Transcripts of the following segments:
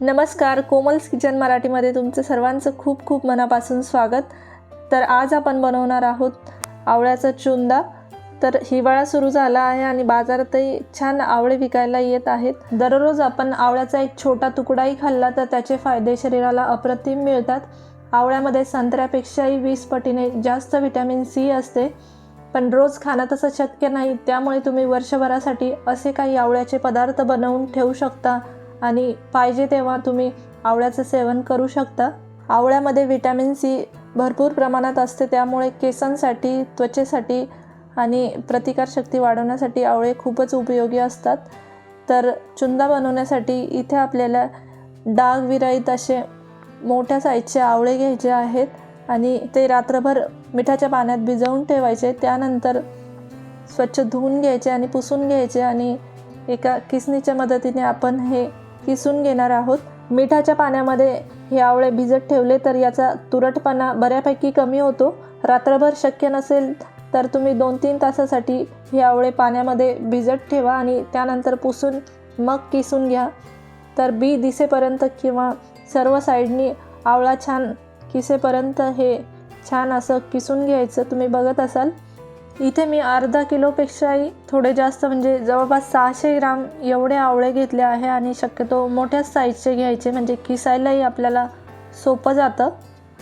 नमस्कार कोमल्स किचन मराठीमध्ये तुमचं सर्वांचं खूप खूप मनापासून स्वागत. तर आज आपण बनवणार आहोत आवळ्याचा चुंदा. तर हिवाळा सुरू झाला आहे आणि बाजारातही छान आवळे विकायला येत आहेत. दररोज आपण आवळ्याचा एक छोटा तुकडाही खाल्ला तर त्याचे फायदे शरीराला अप्रतिम मिळतात. आवळ्यामध्ये संत्र्यापेक्षाही वीस पटीने जास्त व्हिटॅमिन सी असते. पण रोज खाणं तसं शक्य नाही त्यामुळे तुम्ही वर्षभरासाठी असे काही आवळ्याचे पदार्थ बनवून ठेवू शकता. आणि पाहिजे तेव्हा तुम्ही आवळ्याचं सेवन करू शकता. आवळ्यामध्ये व्हिटॅमिन सी भरपूर प्रमाणात असते त्यामुळे केसांसाठी त्वचेसाठी आणि प्रतिकारशक्ती वाढवण्यासाठी आवळे खूपच उपयोगी असतात. तर चुंदा बनवण्यासाठी इथे आपल्याला डाग विरहित असे मोठ्या साईजचे आवळे घ्यायचे आहेत आणि ते रात्रभर मिठाच्या पाण्यात भिजवून ठेवायचे. त्यानंतर स्वच्छ धुवून घ्यायचे आणि पुसून घ्यायचे आणि एका किसनीच्या मदतीने आपण हे किसून घेणार आहोत. मिठाच्या पाण्यामध्ये हे आवळे भिजत ठेवले तर याचा तुरटपणा बऱ्यापैकी कमी होतो. रात्रभर शक्य नसेल तर तुम्ही दोन तीन तासासाठी हे आवळे पाण्यामध्ये भिजत ठेवा आणि त्यानंतर पुसून मग किसून घ्या. तर बी दिसेपर्यंत किंवा सर्व साईडनी आवळा छान किसेपर्यंत हे छान असं किसून घ्यायचं तुम्ही बघत असाल. इथे मी अर्धा किलोपेक्षाही थोडे जास्त म्हणजे जवळपास सहाशे ग्राम एवढे आवळे घेतले आहे आणि शक्यतो मोठ्याच साईजचे घ्यायचे म्हणजे किसायलाही आपल्याला सोपं जातं.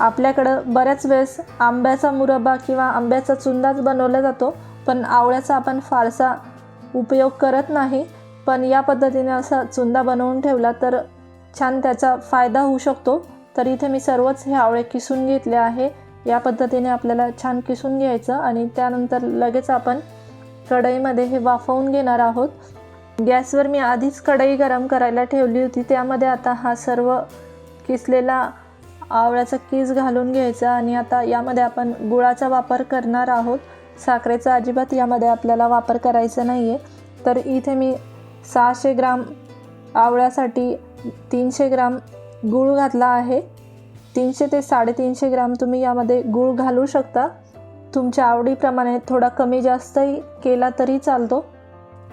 आपल्याकडं बऱ्याच वेळेस आंब्याचा मुरब्बा किंवा आंब्याचा चुंदाच बनवला जातो पण आवळ्याचा आपण फारसा उपयोग करत नाही. पण या पद्धतीने असा चुंदा बनवून ठेवला तर छान त्याचा फायदा होऊ शकतो. तर इथे मी सर्वच हे आवळे किसून घेतले आहे. या पद्धतीने आपल्याला छान किसून घ्यायचं आणि त्यानंतर लगेच आपण कढईमध्ये हे वाफवून घेणार आहोत. गॅसवर मी आधीच कढई गरम करायला ठेवली होती. त्यामध्ये आता हा सर्व किसलेला आवळ्याचा कीस घालून घ्यायचा आणि आता यामध्ये आपण गुळाचा वापर करणार आहोत. साखरेचा अजिबात यामध्ये आपल्याला वापर करायचा नाही आहे तर इथे मी सहाशे ग्राम आवळ्यासाठी तीनशे ग्राम गूळ घातला आहे. तीनशे ते साडेतीनशे ग्राम तुम्ही यामध्ये गूळ घालू शकता. तुमच्या आवडीप्रमाणे थोडा कमी जास्तही केला तरी चालतो.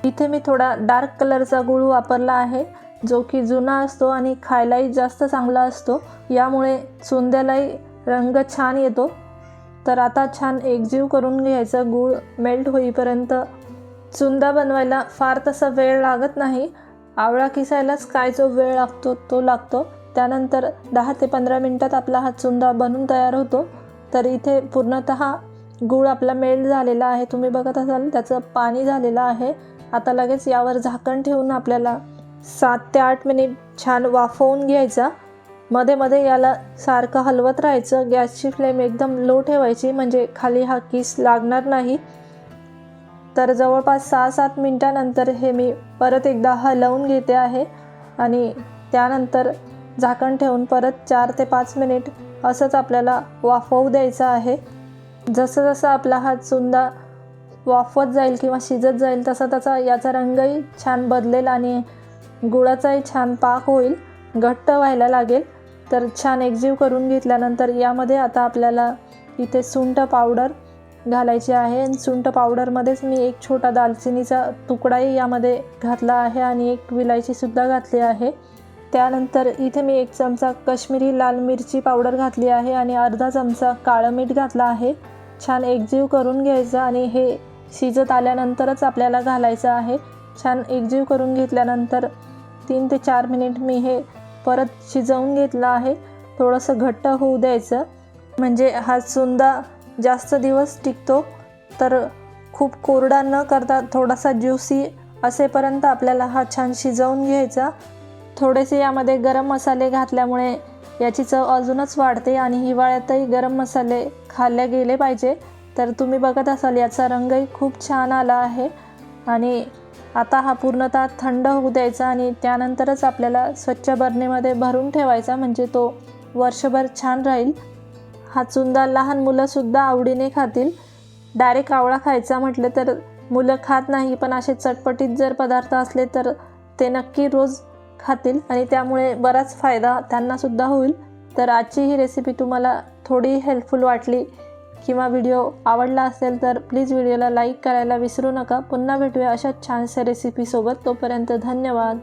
इथे मी थोडा डार्क कलरचा गूळ वापरला आहे जो की जुना असतो आणि खायलाही जास्त चांगला असतो. यामुळे चुंद्यालाही रंग छान येतो. तर आता छान एकजीव करून घ्यायचं गूळ मेल्ट होईपर्यंत. चुंदा बनवायला फार तसा वेळ लागत नाही. आवळा किसायलाच काय जो वेळ लागतो तो लागतो. त्यानंतर दहा ते पंधरा मिनटात आपला हा चुंदा बनून तयार होतो. तर इथे पूर्णतः गूळ आपला मेल्ट झालेला आहे. तुम्ही बघत असाल त्याचं पाणी झालेलं आहे. आता लगेच यावर झाकण ठेवून आपल्याला सात ते आठ मिनिट छान वाफवून घ्यायचा. मध्ये मध्ये याला सारखं हलवत राहायचं. गॅसची फ्लेम एकदम लो ठेवायची म्हणजे खाली हा किस लागणार नाही. तर जवळपास सहा सात मिनटानंतर हे मी परत एकदा हलवून घेते आहे. आणि त्यानंतर झाकण ठेवून परत चार ते पाच मिनिट असंच आपल्याला वाफवू द्यायचं आहे. जसं जसं आपला हा चुंदा वाफवत जाईल किंवा शिजत जाईल तसा तसा याचा रंगही छान बदलेल आणि गुळाचाही छान पाक होईल. घट्ट व्हायला लागेल. तर छान एकजीव करून घेतल्यानंतर यामध्ये आता आपल्याला इथे सुंठ पावडर घालायची आहे आणि सुंठ पावडरमध्येच मी एक छोटा दालचिनीचा तुकडाही यामध्ये घातला आहे आणि एक विलायचीसुद्धा घातली आहे. त्यानंतर इथे मी एक चमचा कश्मीरी लाल मिरची पावडर घातली आहे आणि अर्धा चमचा काळं मीठ घातलं आहे. छान एकजीव करून घ्यायचं आणि हे शिजत आल्यानंतरच आपल्याला घालायचं आहे. छान एकजीव करून घेतल्यानंतर तीन ते चार मिनिट मी हे परत शिजवून घेतलं आहे. थोडंसं घट्ट होऊ द्यायचं. म्हणजे हा चुंदा जास्त दिवस टिकतो तर खूप कोरडा न करता थोडासा ज्युसी असेपर्यंत आपल्याला हा छान शिजवून घ्यायचा. थोडेसे यामध्ये गरम मसाले घातल्यामुळे याची चव अजूनच वाढते आणि हिवाळ्यातही गरम मसाले खाल्ले गेले पाहिजे. तर तुम्ही बघत असाल याचा रंगही खूप छान आला आहे. आणि आता हा पूर्णतः थंड होऊ द्यायचा आणि त्यानंतरच आपल्याला स्वच्छ बरणीमध्ये भरून ठेवायचा म्हणजे तो वर्षभर छान राहील. हा चुंदा लहान मुलंसुद्धा आवडीने खातील. डायरेक्ट आवळा खायचा म्हटलं तर मुलं खात नाही पण असे चटपटीत जर पदार्थ असले तर ते नक्की रोज खातील आणि त्यामुळे बराच फायदा त्यांनासुद्धा होईल. तर आजची ही रेसिपी तुम्हाला थोडी हेल्पफुल वाटली किंवा व्हिडिओ आवडला असेल तर प्लीज व्हिडिओला लाईक करायला विसरू नका. पुन्हा भेटूया अशा छानशा रेसिपीसोबत तोपर्यंत धन्यवाद.